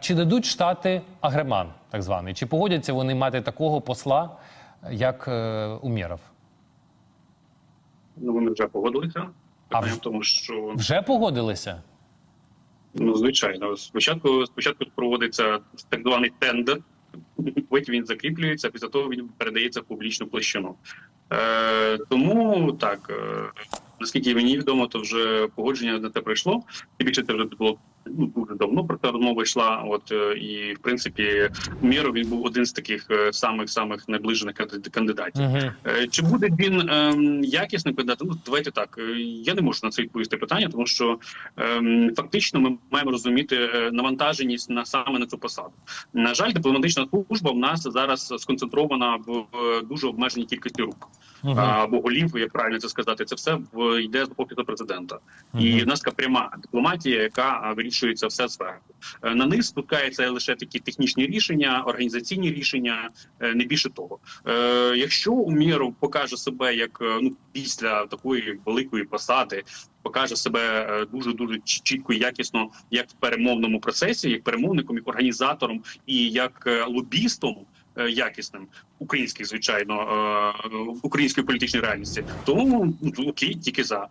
Чи дадуть штати агреман, так званий? Чи погодяться вони мати такого посла, як е, Умєров? Ну вони вже погодилися. А в- тому, що Вже погодилися? ну звичайно, спочатку спочатку проводиться так званий тендер, потім він закріплюється, після того він передається в публічну площину. Е, тому так, е, наскільки мені відомо, то вже погодження на те пройшло. І більше це вже було ну, дуже давно про це розмова йшла. От е, і в принципі, Мєров він був один з таких е, самих самих наближених кандидатів. Угу. Е, Чи буде він ем, якісним кандидатом? Ну, давайте так. Я не можу на це відповісти питання, тому що ем, фактично ми маємо розуміти навантаженість на саме на цю посаду. На жаль, дипломатична служба в нас зараз сконцентрована в дуже обмеженій кількості рук. Або голів, як правильно це сказати. Це все в йде з офісу президента. І в нас така пряма дипломатія, яка вирішується все зверху. Е, На них спускаються лише такі технічні рішення, організаційні рішення, е, не більше того. Е, Якщо Умєров покаже себе як ну після такої великої посади. Покаже себе дуже дуже чітко і якісно, як в перемовному процесі, як перемовником, як організатором і як лобістом якісним українських, звичайно, е, української політичної реальності. Тому ну, окей, тільки за.